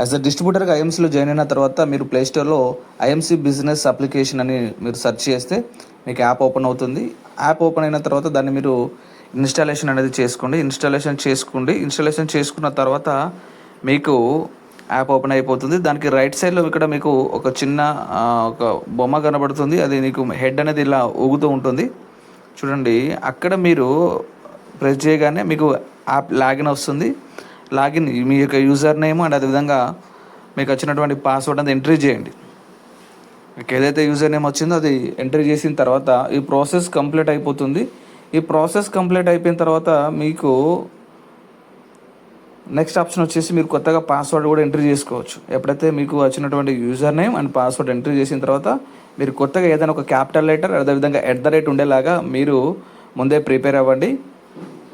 As a డిస్ట్రిబ్యూటర్గా ఐఎంసీలో join అయిన తర్వాత మీరు ప్లేస్టోర్లో ఐఎంసీ బిజినెస్ అప్లికేషన్ అని మీరు సెర్చ్ చేస్తే మీకు యాప్ ఓపెన్ అవుతుంది. యాప్ ఓపెన్ అయిన తర్వాత దాన్ని మీరు ఇన్స్టాలేషన్ అనేది చేసుకోండి. ఇన్స్టాలేషన్ చేసుకోండి. ఇన్స్టాలేషన్ చేసుకున్న తర్వాత మీకు యాప్ ఓపెన్ అయిపోతుంది. దానికి రైట్ సైడ్లో ఇక్కడ మీకు ఒక చిన్న ఒక బొమ్మ కనబడుతుంది. అది మీకు హెడ్ అనేది ఇలా ఊగుతూ ఉంటుంది. చూడండి అక్కడ మీరు ప్రెస్ చేయగానే మీకు యాప్ లాగిన్ వస్తుంది. లాగిన్ మీ యొక్క యూజర్ నేమ్ అండ్ అదేవిధంగా మీకు వచ్చినటువంటి పాస్వర్డ్ అనేది ఎంట్రీ చేయండి. మీకు ఏదైతే యూజర్ నేమ్ వచ్చిందో అది ఎంట్రీ చేసిన తర్వాత ఈ ప్రాసెస్ కంప్లీట్ అయిపోతుంది. ఈ ప్రాసెస్ కంప్లీట్ అయిపోయిన తర్వాత మీకు నెక్స్ట్ ఆప్షన్ వచ్చేసి మీరు కొత్తగా పాస్వర్డ్ కూడా ఎంట్రీ చేసుకోవచ్చు. ఎప్పుడైతే మీకు వచ్చినటువంటి user name and password entry చేసిన తర్వాత మీరు కొత్తగా ఏదైనా ఒక క్యాపిటల్ లెటర్ అదేవిధంగా ఎట్ ద రేట్ ఉండేలాగా మీరు ముందే ప్రిపేర్ అవ్వండి.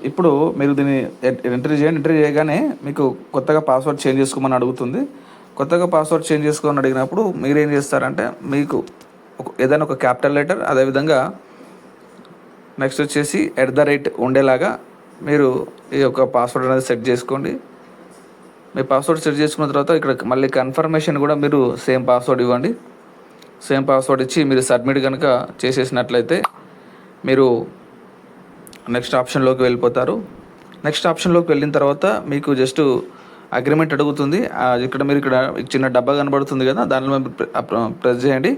ఇప్పుడు మీరు దీన్ని ఎంట్రీ చేయండి. ఎంట్రీ చేయగానే మీకు కొత్తగా పాస్వర్డ్ చేంజ్ చేసుకోమని అడుగుతుంది. కొత్తగా పాస్వర్డ్ చేంజ్ చేసుకోమని అడిగినప్పుడు మీరు ఏం చేస్తారంటే మీకు ఒక- ఏదైనా ఒక క్యాపిటల్ లెటర్ అదేవిధంగా నెక్స్ట్ వచ్చేసి ఎట్ ద రేట్ ఉండేలాగా మీరు ఈ యొక్క పాస్వర్డ్ అనేది సెట్ చేసుకోండి. మీ పాస్వర్డ్ సెట్ చేసుకున్న తర్వాత ఇక్కడ మళ్ళీ కన్ఫర్మేషన్ కూడా మీరు సేమ్ పాస్వర్డ్ ఇవ్వండి. సేమ్ పాస్వర్డ్ ఇచ్చి మీరు సబ్మిట్ కనుక చేసేసినట్లయితే మీరు నెక్స్ట్ ఆప్షన్లోకి వెళ్ళిపోతారు. నెక్స్ట్ ఆప్షన్లోకి వెళ్ళిన తర్వాత మీకు జస్ట్ అగ్రిమెంట్ అడుగుతుంది. ఇక్కడ మీరు ఇక్కడ చిన్న డబ్బా కనబడుతుంది కదా దానిలో ప్రెస్ చేయండి.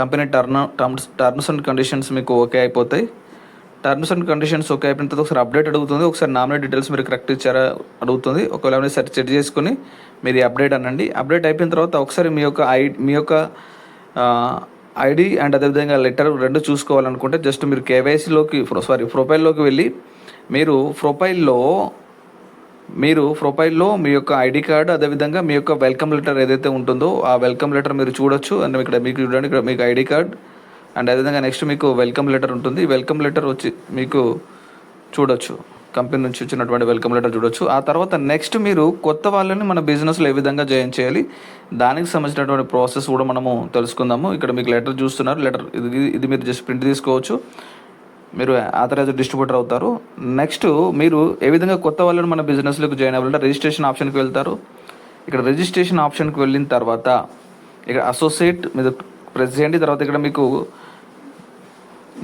Company turn terms terms and conditions మీకు ఓకే అయిపోతాయి. టర్మ్స్ అండ్ కండిషన్స్ ఓకే అయిపోయిన తర్వాత ఒకసారి అప్డేట్ అడుగుతుంది. ఒకసారి నామినేట్ డీటెయిల్స్ మీరు కరెక్ట్ ఇచ్చారా అడుగుతుంది. ఒకవేళ మీరు సెట్ చెక్ చేసుకుని మీరు అప్డేట్ అనండి. అప్డేట్ అయిపోయిన తర్వాత ఒకసారి మీ యొక్క ఐ మీ యొక్క ఐడి అండ్ అదేవిధంగా లెటర్ రెండు చూసుకోవాలనుకుంటే జస్ట్ మీరు కేవైసీలోకి సారీ ప్రొఫైల్లోకి వెళ్ళి మీరు ప్రొఫైల్లో మీరు ప్రొఫైల్లో మీ యొక్క ఐడి కార్డ్ అదేవిధంగా మీ యొక్క వెల్కమ్ లెటర్ ఏదైతే ఉంటుందో ఆ వెల్కమ్ లెటర్ మీరు చూడొచ్చు. అండ్ ఇక్కడ మీకు చూడండి ఇక్కడ మీకు ఐడి కార్డ్ అండ్ అదేవిధంగా నెక్స్ట్ మీకు వెల్కమ్ లెటర్ ఉంటుంది. వెల్కమ్ లెటర్ వచ్చి మీకు చూడొచ్చు. కంపెనీ నుంచి వచ్చినటువంటి వెల్కమ్ లెటర్ చూడొచ్చు. ఆ తర్వాత నెక్స్ట్ మీరు కొత్త వాళ్ళని మన బిజినెస్లో ఏ విధంగా జాయిన్ చేయాలి దానికి సంబంధించినటువంటి ప్రాసెస్ కూడా మనము తెలుసుకుందాము. ఇక్కడ మీకు లెటర్ చూస్తున్నారు. లెటర్ ఇది ఇది మీరు జస్ట్ ప్రింట్ తీసుకోవచ్చు. మీరు ఆథరైజ్ డిస్ట్రిబ్యూటర్ అవుతారు. నెక్స్ట్ మీరు ఏ విధంగా కొత్త వాళ్ళని మన బిజినెస్లోకి జాయిన్ అవ్వాలంటే రిజిస్ట్రేషన్ ఆప్షన్కి వెళ్తారు. ఇక్కడ రిజిస్ట్రేషన్ ఆప్షన్కి వెళ్ళిన తర్వాత ఇక్కడ అసోసియేట్ మీద ప్రెస్ చేయండి తర్వాత ఇక్కడ మీకు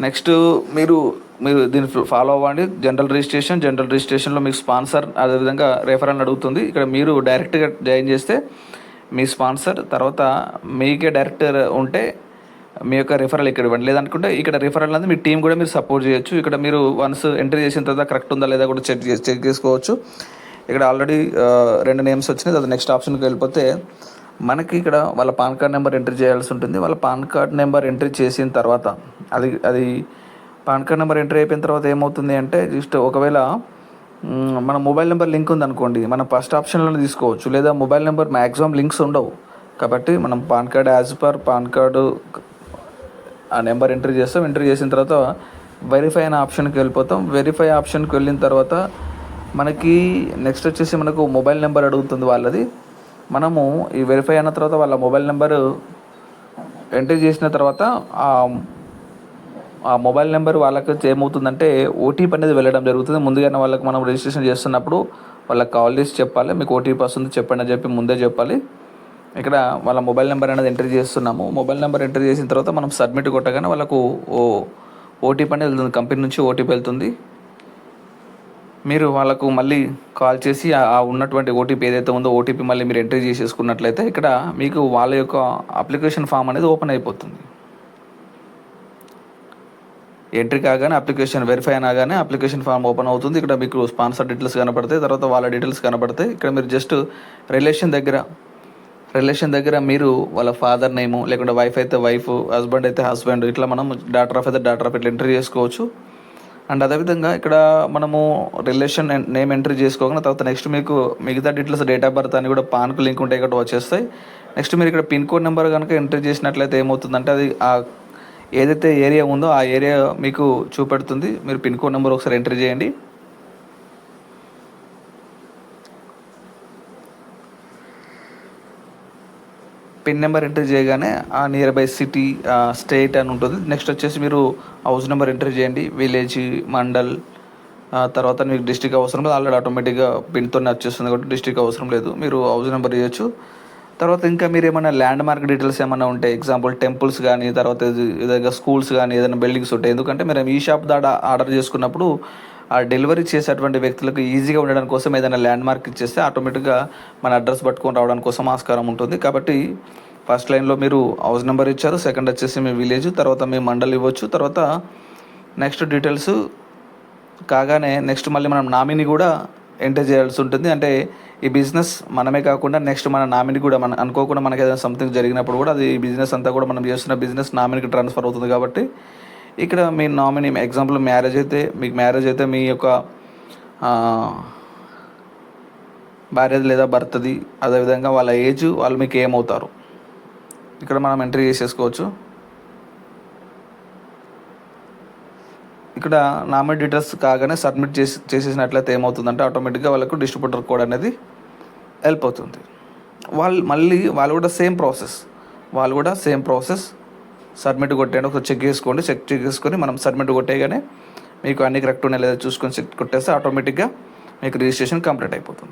నెక్స్ట్ మీరు మీరు దీన్ని ఫాలో అవ్వండి. జనరల్ రిజిస్ట్రేషన్ జనరల్ రిజిస్ట్రేషన్లో మీకు స్పాన్సర్ అదేవిధంగా రెఫరల్ అడుగుతుంది. ఇక్కడ మీరు డైరెక్ట్గా జాయిన్ చేస్తే మీ స్పాన్సర్ తర్వాత మీకే డైరెక్టర్ ఉంటే మీ యొక్క రిఫరల్ ఇక్కడ ఇవ్వండి. లేదనుకుంటే ఇక్కడ రిఫరల్ అనేది మీ టీం కూడా మీరు సపోర్ట్ చేయొచ్చు. ఇక్కడ మీరు వన్స్ ఎంట్రీ చేసిన తర్వాత కరెక్ట్ ఉందా లేదా కూడా చెక్ చేసి చెక్ చేసుకోవచ్చు. ఇక్కడ ఆల్రెడీ uh, రెండు నేమ్స్ వచ్చినాయి. అది నెక్స్ట్ ఆప్షన్కి వెళ్ళిపోతే మనకి ఇక్కడ వాళ్ళ పాన్ కార్డ్ నెంబర్ ఎంట్రీ చేయాల్సి ఉంటుంది. వాళ్ళ పాన్ కార్డ్ నెంబర్ ఎంట్రీ చేసిన తర్వాత అది అది పాన్ కార్డ్ నెంబర్ ఎంట్రీ అయిపోయిన తర్వాత ఏమవుతుంది అంటే జస్ట్ ఒకవేళ మన మొబైల్ నెంబర్ లింక్ ఉంది అనుకోండి మనం ఫస్ట్ ఆప్షన్లో తీసుకోవచ్చు. లేదా మొబైల్ నెంబర్ మ్యాక్సిమం లింక్స్ ఉండవు. కాబట్టి మనం PAN card as per PAN card ఆ నెంబర్ ఎంట్రీ చేస్తాం. ఎంట్రీ చేసిన తర్వాత వెరిఫై అనే ఆప్షన్కి వెళ్ళిపోతాం. వెరిఫై ఆప్షన్కి వెళ్ళిన తర్వాత మనకి నెక్స్ట్ వచ్చేసి మనకు మొబైల్ నెంబర్ అడుగుతుంది వాళ్ళది. మనము ఈ వెరిఫై అయిన తర్వాత వాళ్ళ మొబైల్ నెంబరు ఎంట్రీ చేసిన తర్వాత ఆ ఆ మొబైల్ నెంబర్ వాళ్ళకి ఏమవుతుందంటే ఓటీపీ అనేది వెళ్ళడం జరుగుతుంది. ముందుగానే వాళ్ళకి మనం రిజిస్ట్రేషన్ చేస్తున్నప్పుడు వాళ్ళకి కాల్ చేసి చెప్పాలి. మీకు ఓటీపీ వస్తుంది చెప్పండి అని చెప్పి ముందే చెప్పాలి. ఇక్కడ వాళ్ళ మొబైల్ నెంబర్ అనేది ఎంట్రీ చేస్తున్నాము. మొబైల్ నెంబర్ ఎంట్రీ చేసిన తర్వాత మనం సబ్మిట్ కొట్టగానే వాళ్ళకు ఓ ఓటీపీ అనేది వెళ్తుంది. కంపెనీ నుంచి ఓటీపీ వెళ్తుంది. మీరు వాళ్ళకు మళ్ళీ కాల్ చేసి ఆ ఉన్నటువంటి ఓటీపీ ఏదైతే ఉందో ఓటీపీ మళ్ళీ మీరు ఎంట్రీ చేసేసుకున్నట్లయితే ఇక్కడ మీకు వాళ్ళ యొక్క అప్లికేషన్ ఫామ్ అనేది ఓపెన్ అయిపోతుంది. ఎంట్రీ కాగానే అప్లికేషన్ వెరిఫై అయినాగానే అప్లికేషన్ ఫామ్ ఓపెన్ అవుతుంది. ఇక్కడ మీకు స్పాన్సర్ డీటెయిల్స్ కనపడతాయి తర్వాత వాళ్ళ డీటెయిల్స్ కనపడతాయి. ఇక్కడ మీరు జస్ట్ రిలేషన్ దగ్గర రిలేషన్ దగ్గర మీరు వాళ్ళ ఫాదర్ నేము లేకుంటే వైఫ్ అయితే వైఫ్ హస్బెండ్ అయితే హస్బెండ్ ఇట్లా మనం డాటర్ ఆఫ్ అయితే డాటర్ ఆఫ్ ఇట్లా ఎంట్రీ చేసుకోవచ్చు. అండ్ అదేవిధంగా ఇక్కడ మనము రిలేషన్ నేమ్ ఎంట్రీ చేసుకోగానే తర్వాత నెక్స్ట్ మీకు మిగతా డీటెయిల్స్ డేట్ ఆఫ్ బర్త్ అని కూడా పాన్కు లింక్ ఉంటాయి ఇక్కడ వచ్చేస్తాయి. నెక్స్ట్ మీరు ఇక్కడ పిన్ కోడ్ నెంబర్ కనుక ఎంట్రీ చేసినట్లయితే ఏమవుతుందంటే అది ఆ ఏదైతే ఏరియా ఉందో ఆ ఏరియా మీకు చూపెడుతుంది. మీరు పిన్ కోడ్ నెంబర్ ఒకసారి ఎంట్రీ చేయండి. పిన్ నెంబర్ ఎంటర్ చేయగానే ఆ నియర్ బై సిటీ స్టేట్ అని ఉంటుంది. నెక్స్ట్ వచ్చేసి మీరు హౌస్ నెంబర్ ఎంటర్ చేయండి. విలేజ్ మండల్ తర్వాత మీకు డిస్టిక్ అవసరం లేదు. ఆల్రెడీ ఆటోమేటిక్గా పిన్తోనే వచ్చేస్తుంది కాబట్టి డిస్టిక్ అవసరం లేదు. మీరు హౌస్ నెంబర్ ఇవ్వచ్చు తర్వాత ఇంకా మీరు ఏమైనా ల్యాండ్ మార్క్ డీటెయిల్స్ ఏమైనా ఉంటాయి ఎగ్జాంపుల్ టెంపుల్స్ కానీ తర్వాత ఏదైనా స్కూల్స్ కానీ ఏదైనా బిల్డింగ్స్ ఉంటాయి ఎందుకంటే మీరు ఈ షాప్ దాడా ఆర్డర్ చేసుకున్నప్పుడు ఆ డెలివరీ చేసేటువంటి వ్యక్తులకు ఈజీగా ఉండడం కోసం ఏదైనా ల్యాండ్ మార్క్ ఇచ్చేస్తే ఆటోమేటిక్గా మన అడ్రస్ పట్టుకొని రావడానికి కోసం ఆస్కారం ఉంటుంది. కాబట్టి ఫస్ట్ లైన్లో మీరు హౌస్ నెంబర్ ఇచ్చారు సెకండ్ వచ్చేసి మీ విలేజ్ తర్వాత మీ మండల్ ఇవ్వచ్చు. తర్వాత నెక్స్ట్ డీటెయిల్స్ కాగానే నెక్స్ట్ మళ్ళీ మనం నామినీ కూడా ఎంటర్ చేయాల్సి ఉంటుంది. అంటే ఈ బిజినెస్ మనమే కాకుండా నెక్స్ట్ మన నామిని కూడా మన అనుకోకుండా మనకి ఏదైనా సంథింగ్ జరిగినప్పుడు కూడా అది ఈ బిజినెస్ అంతా కూడా మనం చేస్తున్న బిజినెస్ నామినీకి ట్రాన్స్ఫర్ అవుతుంది కాబట్టి ఇక్కడ మీ నామినీ ఎగ్జాంపుల్ మ్యారేజ్ అయితే మీకు మ్యారేజ్ అయితే మీ యొక్క భార్యది లేదా భర్తది అదేవిధంగా వాళ్ళ ఏజ్ వాళ్ళు మీకు ఏమవుతారు? ఇక్కడ మనం ఎంట్రీ చేసేసుకోవచ్చు. ఇక్కడ నామినీ డీటెయిల్స్ కాగానే సబ్మిట్ చేసి చేసేసినట్లయితే ఏమవుతుందంటే ఆటోమేటిక్గా వాళ్ళకు డిస్ట్రిబ్యూటర్ కోడ్ అనేది హెల్ప్ అవుతుంది. వాళ్ళు మళ్ళీ వాళ్ళు కూడా సేమ్ ప్రాసెస్ వాళ్ళు కూడా సేమ్ ప్రాసెస్ సబ్మిట్ కొట్టేయండి. ఒకసారి చెక్ చేసుకోండి. చెక్ చేసుకొని మనం సబ్మిట్ కొట్టేయగానే మీకు అన్ని కరెక్ట్ ఉన్నాయి లేదా చూసుకొని చెక్ కొట్టేస్తే ఆటోమేటిక్గా మీకు రిజిస్ట్రేషన్ కంప్లీట్ అయిపోతుంది.